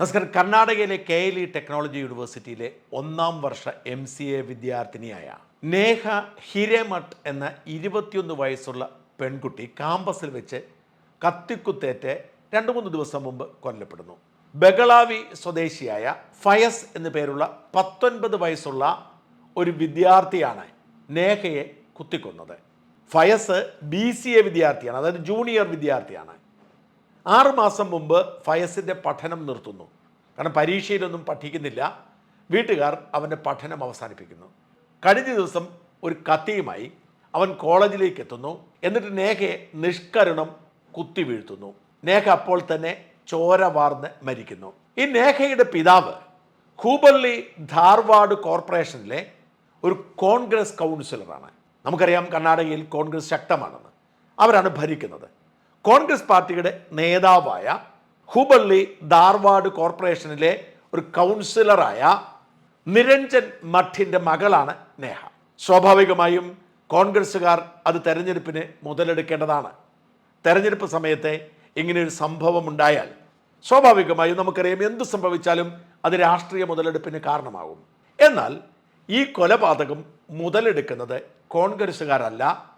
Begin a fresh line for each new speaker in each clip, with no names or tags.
നമസ്കാരം. കർണാടകയിലെ K L E technology യൂണിവേഴ്സിറ്റിയിലെ ഒന്നാം വർഷ എം സി എ വിദ്യാർത്ഥിനിയായ നേഹ ഹിരേമഠ് എന്ന ഇരുപത്തിയൊന്ന് വയസ്സുള്ള പെൺകുട്ടി കാമ്പസിൽ വെച്ച് കത്തിക്കുത്തേറ്റ് രണ്ട് മൂന്ന് ദിവസം മുമ്പ് കൊല്ലപ്പെടുന്നു. ബഗളാവി സ്വദേശിയായ ഫയസ് എന്നു പേരുള്ള പത്തൊൻപത് വയസ്സുള്ള ഒരു വിദ്യാർത്ഥിയാണ് നേഹയെ കുത്തിക്കൊന്നത്. ഫയസ് ബി സി എ വിദ്യാർത്ഥിയാണ് അതായത് ജൂനിയർ വിദ്യാർത്ഥിയാണ്. ആറ് മാസം മുമ്പ് ഫയസിന്റെ പഠനം നിർത്തുന്നു. കാരണം പരീക്ഷയിലൊന്നും പഠിക്കുന്നില്ല. വീട്ടുകാർ അവന്റെ പഠനം അവസാനിപ്പിക്കുന്നു. കഴിഞ്ഞ ദിവസം ഒരു കത്തിയുമായി അവൻ കോളേജിലേക്ക് എത്തുന്നു. എന്നിട്ട് നേഹയെ നിഷ്കരണം കുത്തി വീഴ്ത്തുന്നു. നേഹ അപ്പോൾ തന്നെ ചോര വാർന്ന് മരിക്കുന്നു. ഈ നേഹയുടെ പിതാവ് ഹൂബള്ളി ധാർവാഡ് കോർപ്പറേഷനിലെ ഒരു കോൺഗ്രസ് കൗൺസിലറാണ്. നമുക്കറിയാം കർണാടകയിൽ കോൺഗ്രസ് ശക്തമാണെന്ന്. അവരാണ് ഭരിക്കുന്നത്. കോൺഗ്രസ് പാർട്ടിയുടെ നേതാവായ ഹുബള്ളി ധാർവാഡ് കോർപ്പറേഷനിലെ ഒരു കൗൺസിലറായ നിരഞ്ജൻ മഠിന്റെ മകളാണ് നേഹ. സ്വാഭാവികമായും കോൺഗ്രസ്സുകാർ അത് തെരഞ്ഞെടുപ്പിന് മുതലെടുക്കേണ്ടതാണ്. തെരഞ്ഞെടുപ്പ് സമയത്തെ ഇങ്ങനെയൊരു സംഭവം ഉണ്ടായാൽ സ്വാഭാവികമായും നമുക്കറിയാം എന്ത് സംഭവിച്ചാലും അത് രാഷ്ട്രീയ മുതലെടുപ്പിന് കാരണമാകും. എന്നാൽ ഈ കൊലപാതകം മുതലെടുക്കുന്നത് കോൺഗ്രസ്സുകാരല്ല.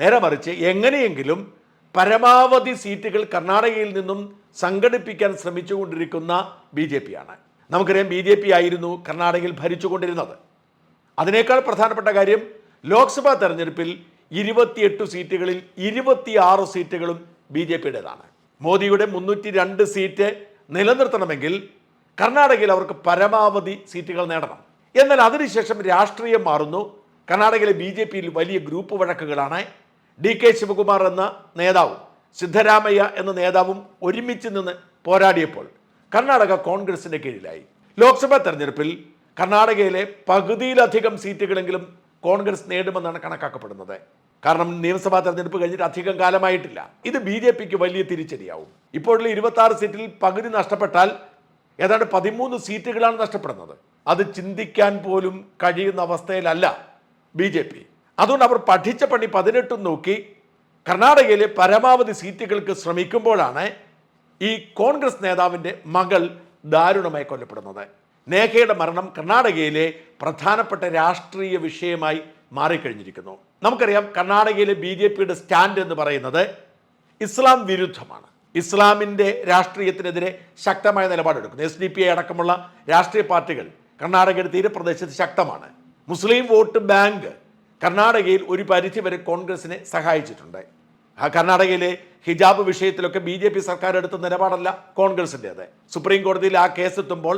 നേരെ മറിച്ച് എങ്ങനെയെങ്കിലും പരമാവധി സീറ്റുകൾ കർണാടകയിൽ നിന്നും സംഘടിപ്പിക്കാൻ ശ്രമിച്ചുകൊണ്ടിരിക്കുന്ന ബി ജെ പി ആണ് നമുക്കറിയാം ബി ജെ പി ആയിരുന്നു കർണാടകയിൽ ഭരിച്ചുകൊണ്ടിരുന്നത്. അതിനേക്കാൾ പ്രധാനപ്പെട്ട കാര്യം ലോക്സഭാ തെരഞ്ഞെടുപ്പിൽ ഇരുപത്തിയെട്ട് സീറ്റുകളിൽ ഇരുപത്തിയാറ് സീറ്റുകളും ബി ജെ പിയുടേതാണ്. മോദിയുടെ മുന്നൂറ്റി രണ്ട് സീറ്റ് നിലനിർത്തണമെങ്കിൽ കർണാടകയിൽ അവർക്ക് പരമാവധി സീറ്റുകൾ നേടണം. എന്നാൽ അതിനുശേഷം രാഷ്ട്രീയം മാറുന്നു. കർണാടകയിലെ ബി വലിയ ഗ്രൂപ്പ് വഴക്കുകളാണ് ഡി കെ ശിവകുമാർ എന്ന നേതാവും സിദ്ധരാമയ്യ എന്ന നേതാവും ഒരുമിച്ച് നിന്ന് പോരാടിയപ്പോൾ കർണാടക കോൺഗ്രസിന്റെ കീഴിലായി. ലോക്സഭാ തെരഞ്ഞെടുപ്പിൽ കർണാടകയിലെ പകുതിയിലധികം സീറ്റുകളെങ്കിലും കോൺഗ്രസ് നേടുമെന്നാണ് കണക്കാക്കപ്പെടുന്നത്. കാരണം നിയമസഭാ തെരഞ്ഞെടുപ്പ് കഴിഞ്ഞിട്ട് അധികം കാലമായിട്ടില്ല. ഇത് ബി ജെ പിക്ക് വലിയ തിരിച്ചടിയാവും. ഇപ്പോഴുള്ള ഇരുപത്തി ആറ് സീറ്റിൽ പകുതി നഷ്ടപ്പെട്ടാൽ ഏതാണ്ട് പതിമൂന്ന് സീറ്റുകളാണ് നഷ്ടപ്പെടുന്നത്. അത് ചിന്തിക്കാൻ പോലും കഴിയുന്ന അവസ്ഥയിലല്ല ബി ജെ പി. അതുകൊണ്ട് അവർ പഠിച്ച പണി പതിനെട്ടും നോക്കി കർണാടകയിലെ പരമാവധി സീറ്റുകൾക്ക് ശ്രമിക്കുമ്പോഴാണ് ഈ കോൺഗ്രസ് നേതാവിന്റെ മകൾ ദാരുണമായി കൊല്ലപ്പെടുന്നത്. നേഹയുടെ മരണം കർണാടകയിലെ പ്രധാനപ്പെട്ട രാഷ്ട്രീയ വിഷയമായി മാറിക്കഴിഞ്ഞിരിക്കുന്നു. നമുക്കറിയാം കർണാടകയിലെ ബി ജെ പിയുടെ സ്റ്റാൻഡ് എന്ന് പറയുന്നത് ഇസ്ലാം വിരുദ്ധമാണ്. ഇസ്ലാമിന്റെ രാഷ്ട്രീയത്തിനെതിരെ ശക്തമായ നിലപാടെടുക്കുന്നു. എസ് ഡി പി ഐ അടക്കമുള്ള രാഷ്ട്രീയ പാർട്ടികൾ കർണാടകയുടെ തീരപ്രദേശത്ത് ശക്തമാണ്. മുസ്ലിം വോട്ട് ബാങ്ക് കർണാടകയിൽ ഒരു പരിധിവരെ കോൺഗ്രസിനെ സഹായിച്ചിട്ടുണ്ട്. ആ കർണാടകയിലെ ഹിജാബ് വിഷയത്തിലൊക്കെ ബി ജെ പി സർക്കാർ എടുത്ത നിലപാടല്ല കോൺഗ്രസിന്റേത്. സുപ്രീം കോടതിയിൽ ആ കേസ് എത്തുമ്പോൾ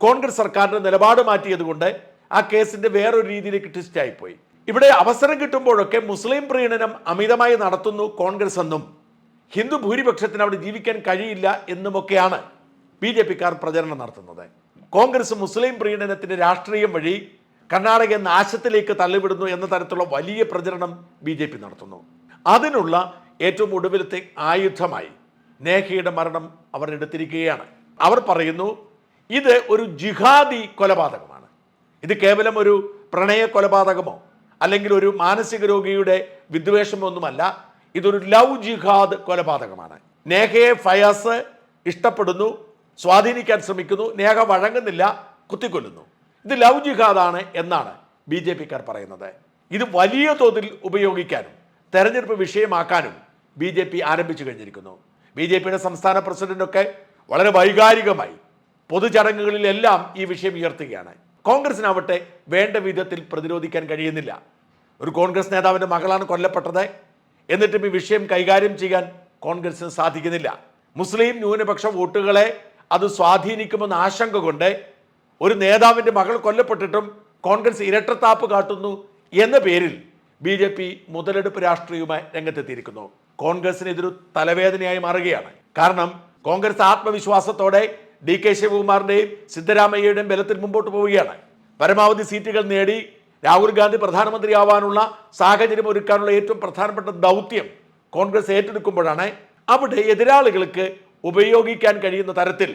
കോൺഗ്രസ് സർക്കാരിന്റെ നിലപാട് മാറ്റിയതുകൊണ്ട് ആ കേസിന്റെ വേറൊരു രീതിയിലേക്ക് ട്വിസ്റ്റ് ആയിപ്പോയി ഇവിടെ അവസരം കിട്ടുമ്പോഴൊക്കെ മുസ്ലിം പ്രീണനം അമിതമായി നടത്തുന്നു കോൺഗ്രസ് എന്നും ഹിന്ദു ഭൂരിപക്ഷത്തിന് അവിടെ ജീവിക്കാൻ കഴിയില്ല എന്നുമൊക്കെയാണ് ബി ജെ പിക്കാർ പ്രചരണം നടത്തുന്നത്. കോൺഗ്രസ് മുസ്ലിം പ്രീണനത്തിന്റെ രാഷ്ട്രീയം വഴി കർണാടക നാശത്തിലേക്ക് തള്ളിവിടുന്നു എന്ന തരത്തിലുള്ള വലിയ പ്രചരണം ബി ജെ പി നടത്തുന്നു. അതിനുള്ള ഏറ്റവും ഒടുവിലത്തെ ആയുധമായി നേഹയുടെ മരണം അവർ എടുത്തിരിക്കുകയാണ്. അവർ പറയുന്നു ഇത് ഒരു ജിഹാദി കൊലപാതകമാണ്. ഇത് കേവലം ഒരു പ്രണയ കൊലപാതകമോ അല്ലെങ്കിൽ ഒരു മാനസിക രോഗിയുടെ വിദ്വേഷമോ ഒന്നുമല്ല ഇതൊരു ലവ് ജിഹാദ് കൊലപാതകമാണ്. നേഹയെ ഫയാസ് ഇഷ്ടപ്പെടുന്നു സ്വാധീനിക്കാൻ ശ്രമിക്കുന്നു നേഹ വഴങ്ങുന്നില്ല കുത്തിക്കൊല്ലുന്നു. ഇത് ലവ് ജിഹാദാണ് എന്നാണ് ബി ജെ പിക്കാർ പറയുന്നത്. ഇത് വലിയ തോതിൽ ഉപയോഗിക്കാനും തെരഞ്ഞെടുപ്പ് വിഷയമാക്കാനും ബി ജെ പി ആരംഭിച്ചു കഴിഞ്ഞിരിക്കുന്നു. ബി ജെ പിയുടെ സംസ്ഥാന പ്രസിഡന്റൊക്കെ വളരെ വൈകാരികമായി പൊതുചടങ്ങുകളിലെല്ലാം ഈ വിഷയം ഉയർത്തുകയാണ്. കോൺഗ്രസിനാവട്ടെ വേണ്ട വിധത്തിൽ പ്രതിരോധിക്കാൻ കഴിയുന്നില്ല. ഒരു കോൺഗ്രസ് നേതാവിന്റെ മകളാണ് കൊല്ലപ്പെട്ടത്. എന്നിട്ടും ഈ വിഷയം കൈകാര്യം ചെയ്യാൻ കോൺഗ്രസിന് സാധിക്കുന്നില്ല. മുസ്ലിം ന്യൂനപക്ഷ വോട്ടുകളെ അത് സ്വാധീനിക്കുമെന്ന ആശങ്ക കൊണ്ട് ഒരു നേതാവിന്റെ മകൾ കൊല്ലപ്പെട്ടിട്ടും കോൺഗ്രസ് ഇരട്ടത്താപ്പ് കാട്ടുന്നു എന്ന പേരിൽ ബി ജെ പി മുതലെടുപ്പ് രാഷ്ട്രീയവുമായി രംഗത്തെത്തിയിരിക്കുന്നു. കോൺഗ്രസിന് ഇതൊരു തലവേദനയായി മാറുകയാണ്. കാരണം കോൺഗ്രസ് ആത്മവിശ്വാസത്തോടെ ഡി കെ ശിവകുമാറിന്റെയും സിദ്ധരാമയ്യയുടെയും ബലത്തിൽ മുമ്പോട്ട് പോവുകയാണ്. പരമാവധി സീറ്റുകൾ നേടി രാഹുൽ ഗാന്ധി പ്രധാനമന്ത്രിയാവാനുള്ള സാഹചര്യം ഒരുക്കാനുള്ള ഏറ്റവും പ്രധാനപ്പെട്ട ദൗത്യം കോൺഗ്രസ് ഏറ്റെടുക്കുമ്പോഴാണ് അവിടെ എതിരാളികൾക്ക് ഉപയോഗിക്കാൻ കഴിയുന്ന തരത്തിൽ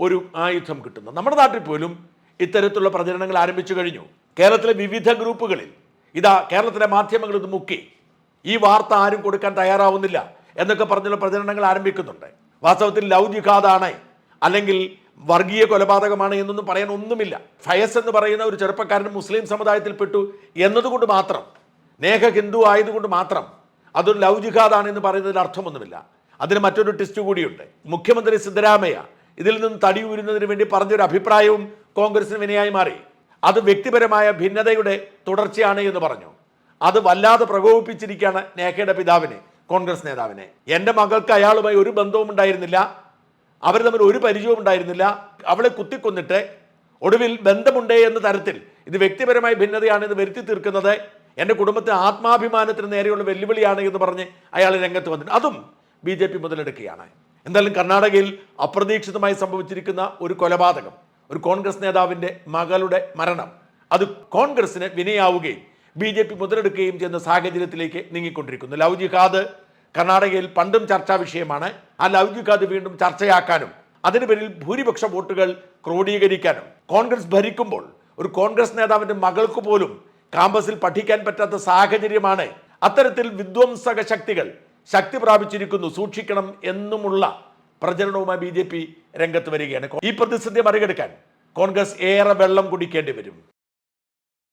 ഒരു ആയുധം കിട്ടുന്നത് നമ്മുടെ നാട്ടിൽ പോലും ഇത്തരത്തിലുള്ള പ്രചരണങ്ങൾ ആരംഭിച്ചു കഴിഞ്ഞു. കേരളത്തിലെ വിവിധ ഗ്രൂപ്പുകളിൽ ഇതാ കേരളത്തിലെ മാധ്യമങ്ങൾ ഇത് മുക്കി ഈ വാർത്ത ആരും കൊടുക്കാൻ തയ്യാറാവുന്നില്ല എന്നൊക്കെ പറഞ്ഞുള്ള പ്രചരണങ്ങൾ ആരംഭിക്കുന്നുണ്ട്. വാസ്തവത്തിൽ ലവ് അല്ലെങ്കിൽ വർഗീയ കൊലപാതകമാണ് എന്നൊന്നും പറയാൻ ഒന്നുമില്ല. ഫയസ് എന്ന് പറയുന്ന ഒരു ചെറുപ്പക്കാരൻ മുസ്ലിം സമുദായത്തിൽപ്പെട്ടു എന്നതുകൊണ്ട് മാത്രം നേഹ ഹിന്ദു ആയതുകൊണ്ട് മാത്രം അതൊരു ലവ് എന്ന് പറയുന്നതിൽ അർത്ഥമൊന്നുമില്ല. അതിന് മറ്റൊരു ടെസ്റ്റ് കൂടിയുണ്ട്. മുഖ്യമന്ത്രി സിദ്ധരാമയ്യ ഇതിൽ നിന്ന് തടി ഊരുന്നതിന് വേണ്ടി പറഞ്ഞൊരു അഭിപ്രായവും കോൺഗ്രസിന് വിനയായി മാറി. അത് വ്യക്തിപരമായ ഭിന്നതയുടെ തുടർച്ചയാണ് എന്ന് പറഞ്ഞു. അത് വല്ലാതെ പ്രകോപിപ്പിച്ചിരിക്കുകയാണ് നേഹയുടെ പിതാവിനെ കോൺഗ്രസ് നേതാവിനെ. എന്റെ മകൾക്ക് അയാളുമായി ഒരു ബന്ധവും ഉണ്ടായിരുന്നില്ല. അവർ തമ്മിൽ ഒരു പരിചയവും ഉണ്ടായിരുന്നില്ല. അവളെ കുത്തിക്കൊന്നിട്ട് ഒടുവിൽ ബന്ധമുണ്ടേ എന്ന തരത്തിൽ ഇത് വ്യക്തിപരമായ ഭിന്നതയാണ് ഇത് വരുത്തി തീർക്കുന്നത് എന്റെ കുടുംബത്തിന് ആത്മാഭിമാനത്തിന് നേരെയുള്ള വെല്ലുവിളിയാണ് എന്ന് പറഞ്ഞ് അയാൾ രംഗത്ത് വന്നിട്ടുണ്ട്. അതും ബി ജെ പി മുതലെടുക്കുകയാണ്. എന്തായാലും കർണാടകയിൽ അപ്രതീക്ഷിതമായി സംഭവിച്ചിരിക്കുന്ന ഒരു കൊലപാതകം ഒരു കോൺഗ്രസ് നേതാവിന്റെ മകളുടെ മരണം. അത് കോൺഗ്രസിന് വിനയാവുകയും ബി ജെ പി മുതലെടുക്കുകയും ചെയ്യുന്ന സാഹചര്യത്തിലേക്ക് നീങ്ങിക്കൊണ്ടിരിക്കുന്നു. ലവ് ജിഹാദ് കർണാടകയിൽ പണ്ടും ചർച്ചാ വിഷയമാണ്. ആ ലവ് ജിഹാദ് വീണ്ടും ചർച്ചയാക്കാനും അതിന് പേരിൽ ഭൂരിപക്ഷ വോട്ടുകൾ ക്രോഡീകരിക്കാനും. കോൺഗ്രസ് ഭരിക്കുമ്പോൾ ഒരു കോൺഗ്രസ് നേതാവിന്റെ മകൾക്ക് പോലും കാമ്പസിൽ പഠിക്കാൻ പറ്റാത്ത സാഹചര്യമാണ് അത്തരത്തിൽ വിധ്വംസക ശക്തികൾ ശക്തി പ്രാപിച്ചിരിക്കുന്നു സൂക്ഷിക്കണം എന്നുമുള്ള പ്രചരണവുമായി ബി ജെ പി രംഗത്ത് വരികയാണ്. ഈ പ്രതിസന്ധി മറികടക്കാൻ കോൺഗ്രസ് ഏറെ വെള്ളം കുടിക്കേണ്ടി വരും.